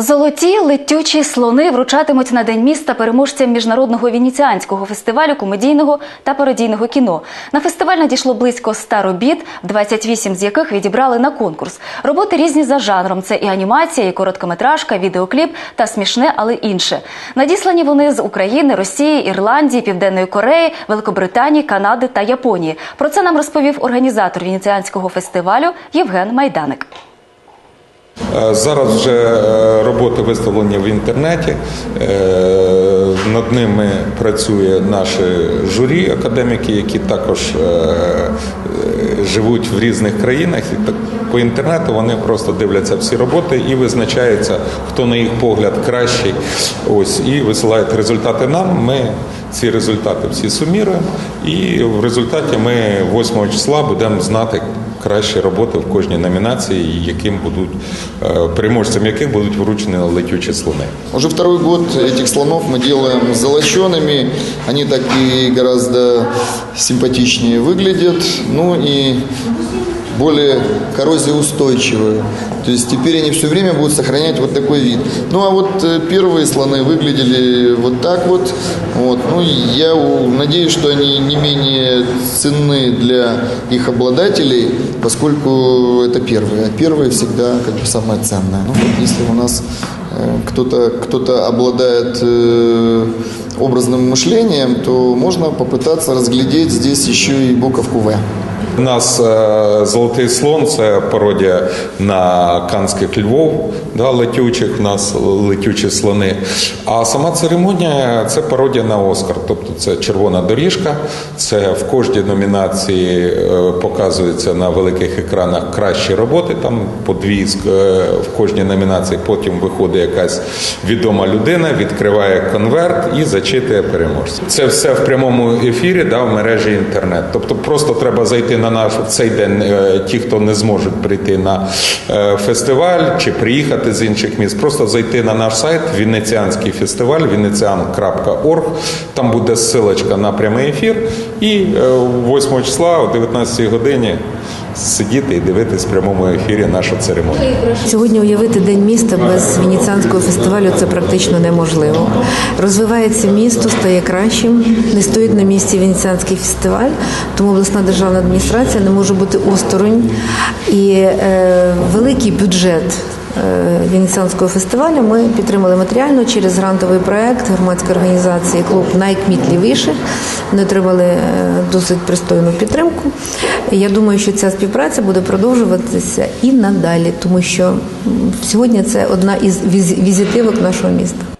Золоті летючі слони вручатимуть на день міста переможцям міжнародного венеціанського фестивалю комедійного та пародійного кіно. На фестиваль надійшло близько 100 робіт, 28 з яких відібрали на конкурс. Роботи різні за жанром: це і анімація, і короткометражка, відеокліп та смішне, але інше. Надіслані вони з України, Росії, Ірландії, Південної Кореї, Великобританії, Канади та Японії. Про це нам розповів організатор венеціанського фестивалю Євген Майданик. Е, Зараз вже е, роботи виставлені в інтернеті. Над ними працює наше журі, академіки, які також е, е, живуть в різних країнах. І так по інтернету вони просто дивляться всі роботи і визначається, хто на їх погляд кращий. Ось і висилають результати нам. Ми ці результати всі суміруємо, і в результаті ми 8 числа будемо знати кращі роботи в кожній номінації, яким будуть е, переможцям яких будуть вручені летючі слони. Уже второй год этих слонов мы делаем золочеными. Они так и гораздо симпатичнее выглядят. Ну и более коррозиеустойчивые. То есть теперь они все время будут сохранять вот такой вид. Ну а вот э, первые слоны выглядели вот так вот. вот. Ну я надеюсь, что они не менее ценны для их обладателей, поскольку это первые. А первые всегда как бы самое ценное. Ну вот если у нас кто-то кто обладает э, образным мышлением, то можно попытаться разглядеть здесь еще и буковку В. У нас е, золотий слон це пародія на канських львов, да, летючих, у нас летючі слони. А сама церемонія це пародія на Оскар. Тобто це червона доріжка, це в кожній номінації е, показується на великих екранах кращі роботи, там по дві е, в кожній номінації. Потім виходить якась відома людина, відкриває конверт і зачитує переможця. Це все в прямому ефірі, да, в мережі інтернет. Тобто просто треба зайти на наш в цей день. е, Ті, хто не зможуть прийти на е, фестиваль чи приїхати з інших міст, просто зайти на наш сайт Вінеціанський фестиваль, Вінеціан.орг Там буде ссылочка на прямий ефір. І е, 8 числа о 19 годині сидіти і дивитись в прямому ефірі нашу церемонію. Сьогодні уявити день міста без венеціанського фестивалю це практично неможливо. Розвивається місто, стає кращим, не стоїть на місці венеціанський фестиваль, тому обласна державна адміністрація не може бути осторонь. І е, великий бюджет Венеціанського фестивалю ми підтримали матеріально через грантовий проект громадської організації Клуб найкмітливіше. Вони отримали е, досить пристойну підтримку. Я думаю, що ця співпраця буде продовжуватися і надалі, тому що сьогодні це одна із візитивок нашого міста.